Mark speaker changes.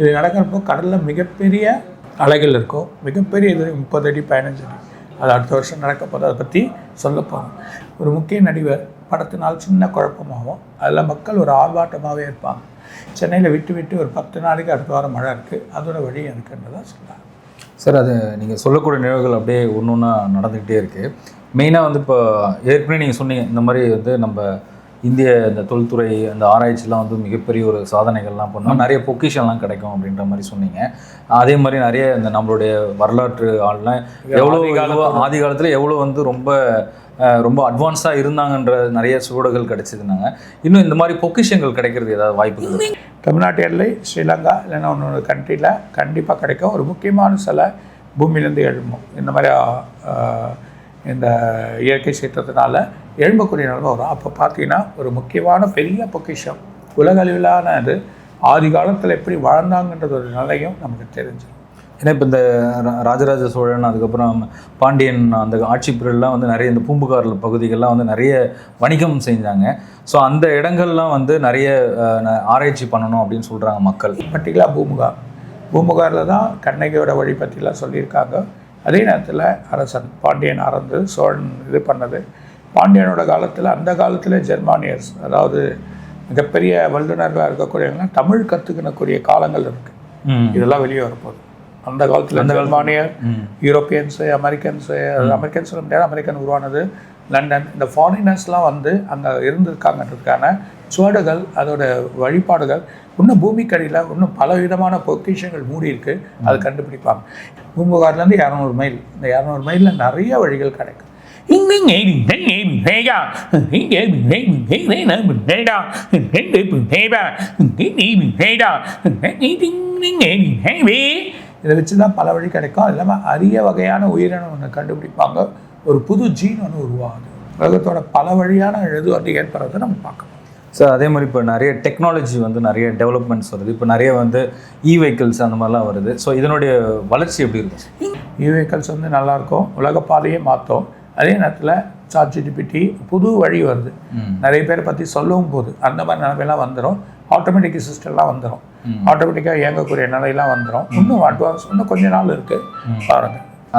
Speaker 1: இது நடக்கிறப்போ கடலில் மிகப்பெரிய அலைகள் இருக்கும் மிகப்பெரிய இது முப்பது அடி பதினஞ்சு அடி. அது அடுத்த வருஷம் நடக்க போது அதை பற்றி சொல்ல போகிறோம் ஒரு முக்கிய நடிகர் படத்தினால் சின்ன குழப்பமாகும். அதில் மக்கள் ஒரு ஆர்ப்பாட்டமாகவே இருப்பாங்க. சென்னையில் விட்டு விட்டு ஒரு பத்து நாளைக்கு அடுத்த வாரம் மழை இருக்குது அதோட வழி இருக்குன்றதா சொல்கிறாங்க
Speaker 2: சார் அது நீங்கள் சொல்லக்கூடிய நிகழ்வுகள் அப்படியே ஒன்று ஒன்றா நடந்துக்கிட்டே இருக்குது மெயினாக வந்து இப்போ ஏற்கனவே நீங்கள் சொன்னீங்க இந்த மாதிரி வந்து நம்ம இந்திய இந்த தொழில்துறை அந்த ஆராய்ச்சிலாம் வந்து மிகப்பெரிய ஒரு சாதனைகள்லாம் பண்ணோம். நிறைய பொக்கிஷன்லாம் கிடைக்கும் அப்படின்ற மாதிரி சொன்னீங்க. அதே மாதிரி நிறைய இந்த நம்மளுடைய வரலாற்று ஆள்லாம் எவ்வளோ ஆதி காலத்தில் எவ்வளோ வந்து ரொம்ப ரொம்ப அட்வான்ஸாக இருந்தாங்கன்ற நிறைய சுவடுகள் கிடைச்சதுனாங்க இன்னும் இந்த மாதிரி பொக்கிஷங்கள் கிடைக்கிறது ஏதாவது வாய்ப்புகள்
Speaker 1: தமிழ்நாட்டு எல்லை ஸ்ரீலங்கா இல்லைன்னா ஒன்று கண்ட்ரியில் கண்டிப்பாக கிடைக்கும். ஒரு முக்கியமான சிலை பூமியிலேருந்து எழும்பும். இந்த மாதிரி இந்த இயற்கை சீற்றத்தினால எழும்பக்கூடிய நிலைமை வரும். அப்போ பார்த்தீங்கன்னா ஒரு முக்கியமான பெரிய பொக்கிஷம். உலக அளவிலான அது. ஆதி காலத்தில் எப்படி வாழ்ந்தாங்கன்றது ஒரு நிலையும் நமக்கு தெரிஞ்சிடும்.
Speaker 2: ஏன்னா இப்போ இந்த ராஜராஜ சோழன் அதுக்கப்புறம் பாண்டியன் அந்த ஆட்சி பீரியட்லாம் வந்து நிறைய இந்த பூம்புகார் பகுதிகள்லாம் வந்து நிறைய வணிகம் செஞ்சாங்க. ஸோ அந்த இடங்கள்லாம் வந்து நிறைய ஆராய்ச்சி பண்ணணும் அப்படின்னு சொல்கிறாங்க மக்கள்.
Speaker 1: பர்டிகுலர் பூமுகார் பூமுகாரில் தான் கண்ணகியோட வழி பற்றிலாம் சொல்லியிருக்காங்க. அதே நேரத்தில் அரசன் பாண்டியன் அறந்து சோழன் இது பண்ணது. பாண்டியனோட காலத்தில் அந்த காலத்தில் ஜெர்மானியர்ஸ் அதாவது மிகப்பெரிய வல்லுநர்களாக இருக்கக்கூடியவங்களாம் தமிழ் கற்றுக்கக்கூடிய காலங்கள் இருக்குது இதெல்லாம் வெளியே வரப்போகுது. அந்த காலத்தில் ஜெர்மானியர்
Speaker 2: ம்.
Speaker 1: யூரோப்பியன்ஸு அமெரிக்கன்ஸு அமெரிக்கன்ஸ் முடியாது அமெரிக்கன் உருவானது லண்டன் இந்த ஃபாரினர்ஸ்லாம் வந்து அங்கே இருந்திருக்காங்கன்றதுக்கான சுவடுகள் அதோட வழிபாடுகள் இன்னும் பூமிக்கடியில் இன்னும் பல விதமான பொக்கிஷங்கள் மூடி இருக்கு அது கண்டுபிடிப்பாங்க பூம்புகார்லேருந்து இரநூறு மைல் இந்த இரநூறு மைலில் நிறைய வழிகள் கிடைக்கும் இதை வச்சு தான் பல வழி கிடைக்கும். அது இல்லாமல் அரிய வகையான உயிரினம் ஒன்று கண்டுபிடிப்பாங்க. ஒரு புது ஜீன் ஒன்று உருவாகுது. உலகத்தோட பல வழியான இது வந்து ஏற்படுறதை நம்ம பார்க்கலாம்.
Speaker 2: சார் அதே மாதிரி இப்போ நிறைய டெக்னாலஜி வந்து நிறைய டெவலப்மெண்ட்ஸ் வருது. இப்போ நிறைய வந்து இ வெஹிக்கிள்ஸ் அந்த மாதிரிலாம் வருது. ஸோ இதனுடைய வளர்ச்சி எப்படி இருக்கும்?
Speaker 1: இ வெஹிக்கல்ஸ் வந்து நல்லாயிருக்கும் உலக பாதையே மாற்றும். அதே நேரத்தில் சாட் ஜிடிபிடி புது வழி வருது. நிறைய பேர் பற்றி சொல்லவும் போகுது அந்த மாதிரி நிலைமையெல்லாம் வந்துடும் ஆட்டோமேட்டிக் சிஸ்டம்லாம் வந்துடும் ஆட்டோமேட்டிக்காக இயங்கக்கூடிய நிலையெல்லாம் வந்துடும் இன்னும் அட்வான்ஸ் இன்னும் கொஞ்ச நாள் இருக்குது பாருங்கள்